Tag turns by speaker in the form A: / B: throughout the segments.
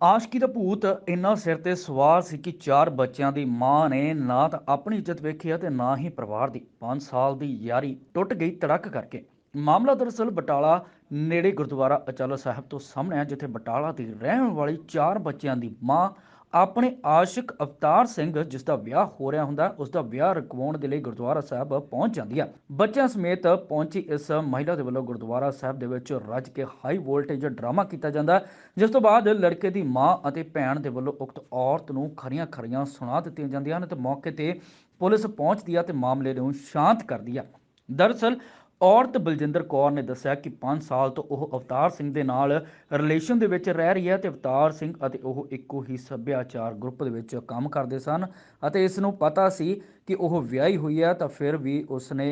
A: ਆਸ਼ਕੀ ਦਾ ਭੂਤ ਇੰਨਾ ਸਿਰ ਤੇ ਸਵਾਰ ਸੀ ਕਿ ਚਾਰ ਬੱਚਿਆਂ ਦੀ ਮਾਂ ਨੇ ਨਾ ਤਾਂ ਆਪਣੀ ਇੱਜ਼ਤ ਵੇਖੀ ਅਤੇ ਨਾ ਹੀ ਪਰਿਵਾਰ ਦੀ। 5 ਸਾਲ ਦੀ ਯਾਰੀ ਟੁੱਟ ਗਈ ਤੜਕ ਕਰਕੇ। ਮਾਮਲਾ ਦਰਅਸਲ ਬਟਾਲਾ ਨੇੜੇ ਗੁਰਦੁਆਰਾ ਅਚਲ ਸਾਹਿਬ ਤੋਂ ਸਾਹਮਣੇ ਹੈ ਜਿੱਥੇ ਬਟਾਲਾ ਦੀ ਰਹਿਣ ਵਾਲੀ ਚਾਰ ਬੱਚਿਆਂ ਦੀ ਮਾਂ ਆਪਣੇ ਆਸ਼ਿਕ ਅਵਤਾਰ ਸਿੰਘ ਜਿਸ ਦਾ ਵਿਆਹ ਹੋ ਰਿਹਾ ਹੁੰਦਾ ਉਸ ਦਾ ਵਿਆਹ ਰਕਵਾਉਣ ਦੇ ਲਈ ਗੁਰਦੁਆਰਾ ਸਾਹਿਬ ਪਹੁੰਚ ਜਾਂਦੀ ਹੈ ਬੱਚਿਆਂ ਸਮੇਤ ਪਹੁੰਚੀ ਇਸ ਮਹਿਲਾ ਦੇ ਵੱਲੋਂ ਗੁਰਦੁਆਰਾ ਸਾਹਿਬ ਦੇ ਵਿੱਚ ਰੱਜ ਕੇ ਹਾਈ ਵੋਲਟੇਜ ਡਰਾਮਾ ਕੀਤਾ ਜਾਂਦਾ, ਜਿਸ ਤੋਂ ਬਾਅਦ ਲੜਕੇ ਦੀ ਮਾਂ ਅਤੇ ਭੈਣ ਦੇ ਵੱਲੋਂ ਉਕਤ ਔਰਤ ਨੂੰ ਖਰੀਆਂ ਖਰੀਆਂ ਸੁਣਾ ਦਿੱਤੀਆਂ ਜਾਂਦੀਆਂ ਹਨ ਤੇ ਮੌਕੇ ਤੇ ਪੁਲਿਸ ਪਹੁੰਚਦੀ ਹੈ ਤੇ ਮਾਮਲੇ ਨੂੰ ਸ਼ਾਂਤ ਕਰਦੀ ਹੈ ਦਰਅਸਲ ਔਰਤ ਬਲਜਿੰਦਰ ਕੌਰ ਨੇ ਦੱਸਿਆ ਕਿ 5 ਸਾਲ ਤੋਂ ਉਹ ਅਵਤਾਰ ਸਿੰਘ ਦੇ ਨਾਲ ਰਿਲੇਸ਼ਨ ਦੇ ਵਿੱਚ ਰਹਿ ਰਹੀ ਹੈ ਤੇ ਅਵਤਾਰ ਸਿੰਘ ਅਤੇ ਉਹ ਇੱਕੋ ਹੀ ਸੱਭਿਆਚਾਰ ਗਰੁੱਪ ਦੇ ਵਿੱਚ ਕੰਮ ਕਰਦੇ ਸਨ ਅਤੇ ਇਸ ਨੂੰ ਪਤਾ ਸੀ ਕਿ ਉਹ ਵਿਆਹੀ ਹੋਈ ਹੈ ਤਾਂ ਫਿਰ ਵੀ ਉਸਨੇ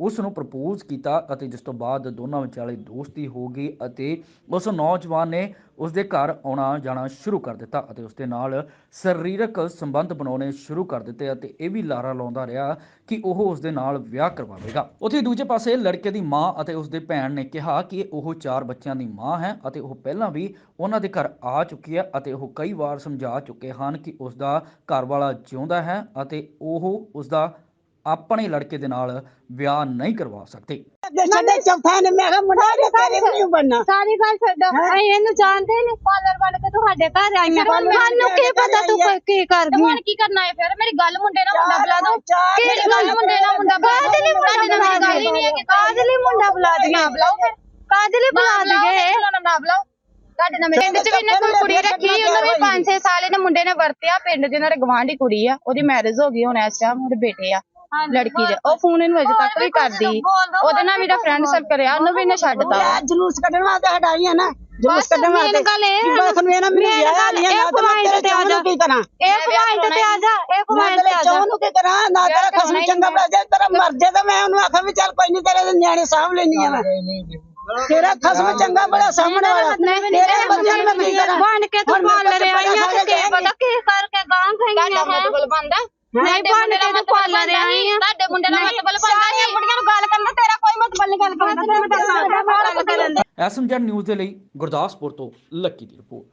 A: ਉਸ ਨੂੰ ਪ੍ਰਪੋਜ਼ ਕੀਤਾ ਅਤੇ ਜਿਸ ਤੋਂ ਬਾਅਦ ਦੋਨਾਂ ਵਿਚਾਲੇ ਦੋਸਤੀ ਹੋ ਗਈ ਅਤੇ ਉਸ ਨੌਜਵਾਨ ਨੇ ਉਸ ਦੇ ਘਰ ਆਉਣਾ ਜਾਣਾ ਸ਼ੁਰੂ ਕਰ ਦਿੱਤਾ ਅਤੇ ਉਸ ਦੇ ਨਾਲ ਸਰੀਰਕ ਸੰਬੰਧ ਬਣਾਉਣੇ ਸ਼ੁਰੂ ਕਰ ਦਿੱਤੇ ਅਤੇ ਇਹ ਵੀ ਲਾਰਾ ਲਾਉਂਦਾ ਰਿਹਾ ਕਿ ਉਹ ਉਸ ਦੇ ਨਾਲ ਵਿਆਹ ਕਰਵਾਵੇਗਾ। ਉੱਥੇ ਦੂਜੇ ਪਾਸੇ ਲੜਕੇ ਦੀ ਮਾਂ ਅਤੇ ਉਸ ਦੇ ਭੈਣ ਨੇ ਕਿਹਾ ਕਿ ਉਹ ਚਾਰ ਬੱਚਿਆਂ ਦੀ ਮਾਂ ਹੈ ਅਤੇ ਉਹ ਪਹਿਲਾਂ ਵੀ ਉਹਨਾਂ ਦੇ ਘਰ ਆ ਚੁੱਕੀ ਹੈ ਅਤੇ ਉਹ ਕਈ ਵਾਰ ਸਮਝਾ ਚੁੱਕੇ ਹਨ ਕਿ ਉਸ ਦਾ ਘਰ ਵਾਲਾ ਜਿਉਂਦਾ ਹੈ ਅਤੇ ਉਹ ਉਸ ਦਾ ਆਪਣੇ ਲੜਕੇ ਦੇ ਨਾਲ ਵਿਆਹ ਨਹੀਂ ਕਰਵਾ ਸਕਦੇ।
B: ਸਾਡੇ ਚੌਥਾ ਨੇ ਮੈਂ ਕਿਹਾ ਮੁੰਡਾ ਤੇ ਤੇਰੇ ਨਹੀਂ ਬਣਨਾ।
C: ਸਾਰੀ ਗੱਲ ਛੱਡੋ। ਅਸੀਂ ਇਹਨੂੰ ਜਾਣਦੇ ਨਹੀਂ ਪਾਰਲਰ ਬਣ ਕੇ ਤੁਹਾਡੇ ਘਰ ਆਈਆਂ ਸਾਨੂੰ ਕੀ ਪਤਾ ਤੂੰ ਕੋਈ ਕੀ ਕਰਦੀ ਹੁਣ ਕੀ ਕਰਨਾ ਹੈ ਫਿਰ? ਮੇਰੀ ਗੱਲ ਮੁੰਡੇ ਨਾਲ ਮੁੰਡਾ ਬੁਲਾ ਦੋ। ਕਿਹੜੀ ਗੱਲ ਮੁੰਡੇ ਨਾਲ ਮੁੰਡਾ ਕਾਹਦੇ ਲਈ ਮੁੰਡਾ ਗੱਲ ਹੀ ਨਹੀਂ ਹੈ ਕਿ ਕਾਹਦੇ ਲਈ ਮੁੰਡਾ ਬੁਲਾ ਦੇ ਨਾ ਬੁਲਾਓ ਫਿਰ। ਕਾਹਦੇ ਲਈ ਬੁਲਾ ਦਈਏ ਨਾ ਬੁਲਾਓ। ਤੁਹਾਡੇ ਨਾਲ ਪਿੰਡ ਚ ਵੀ ਇਹਨੇ ਕੋਈ ਕੁੜੀ ਰੱਖੀ ਉਹਨੂੰ ਵੀ 5-6 ਸਾਲ ਇਹਨੇ ਮੁੰਡੇ ਨੇ ਵਰਤਿਆ। ਪਿੰਡ ਦੇ ਨਾਲ ਗਵਾਂਢੀ ਕੁੜੀ ਆ ਉਹਦੀ ਮੈਰਿਜ ਹੋ ਗਈ ਹੁਣ ਇਸ ਟਾਈਮ ਉਹਦੇ ਬੇਟੇ ਆ। ਲੜਕੀ ਦੇ। ਉਹ ਫੋਨ ਇਹਨੂੰ ਅਜੇ ਤੱਕ ਵੀ ਕਰਦੀ। ਉਹਦੇ ਨਾਲ ਮੇਰਾ ਫਰੈਂਡ ਸਰਕਲ ਆ। ਉਹਨੂੰ ਵੀ ਇਹਨੇ ਛੱਡਤਾ।
B: ਜਲੂਸ ਕੱਢਣ ਵਾਸਤੇ ਹਟਾਈਆਂ ਨਾ। ਜਲੂਸ ਕੱਢਣ ਵਾਸਤੇ।
C: ਮੇਨ ਗੱਲ ਇਹ ਹੈ
B: ਬਸ ਨੂੰ ਇਹਨਾਂ ਮੈਨੂੰ
C: ਮੇਨ
B: ਵਿਆਹ
C: ਗੱਲ
B: ਨਹੀਂ
C: ਇਹ
B: ਨਾ ਤਾਂ ਮੈਂ
C: ਪੁਆਇੰਟ
B: ਤੇਰੇ
C: ਤੇ ਆ
B: ਚੌਂ
C: ਜਾ।
B: ਨੂੰ ਕੀ ਕਰਾਂ।
C: ਇਹ ਪੁਆਇੰਟ ਤੇ ਆ ਜਾ ਇਹ
B: ਮੈਂ
C: ਪੁਆਇੰਟ
B: ਤੇਰੇ
C: ਤੇ ਆ
B: ਚੌਂ
C: ਜਾ
B: ਨੂੰ ਕੀ ਕਰਾਂ ਨਾ ਤੇਰਾ
C: ਵਿਆਹ
B: ਖਸਮ ਚੰਗਾ
C: ਨਹੀਂ
B: ਬਣਾ ਤੇਰਾ ਮਰ ਜੇ ਤਾਂ ਮੈਂ ਉਹਨੂੰ ਆਖਾਂ ਵੀ ਚੱਲ ਕੋਈ ਨਹੀਂ ਤੇਰੇ ਨਿਆਣੇ ਸਾਂਭ ਲੈਣੀ ਆ ਮੈਂ। ਤੇਰਾ ਖਸਮ ਚੰਗਾ ਬੜਾ ਸਾਹਮਣੇ ਵਾਲਾ। ਤੇਰੇ ਬੰਦਿਆਂ ਨੂੰ ਮੈਂ ਕੀ ਕਰਾਂ?
C: ਬਣ ਕੇ ਤੂੰ
B: ਹੁਣ ਮੇਰੇ
C: ਪਾਰਲਰ
B: ਕੋਲ
C: ਆਈਆਂ ਤੇ
B: ਸਾਰੇ
C: ਕੀ ਪਤਾ ਕੀ ਕਰਕੇ ਗਾਂ ਖਾਈਆਂ
D: ਤੁਹਾਡਾ ਮਤਲਬ ਬੰਦਾ
C: ਨਹੀਂ ਬਣ ਪਾਰਲਰ ਆਈਆਂ।
D: ਤੁਹਾਡੇ ਮੁੰਡੇ ਨਾਲ ਮਤਲਬ ਬੰਦਾ
C: ਸਾਰੀਆਂ ਬੁੜੀਆਂ ਨੂੰ ਗੱਲ ਕਰਨਾ ਤੇਰਾ ਕੋਈ ਮਤਲਬ ਨਹੀਂ ਗੱਲ ਕਰਨਾ ਤੈਨੂੰ ਮੈਂ ਦੱਸਾਂ
A: ਐਸਐਮਜੈਡ ਨਿਊਜ਼ ਦੇ ਲਈ ਗੁਰਦਾਸਪੁਰ ਤੋਂ ਲੱਕੀ ਦੀ ਰਿਪੋਰਟ।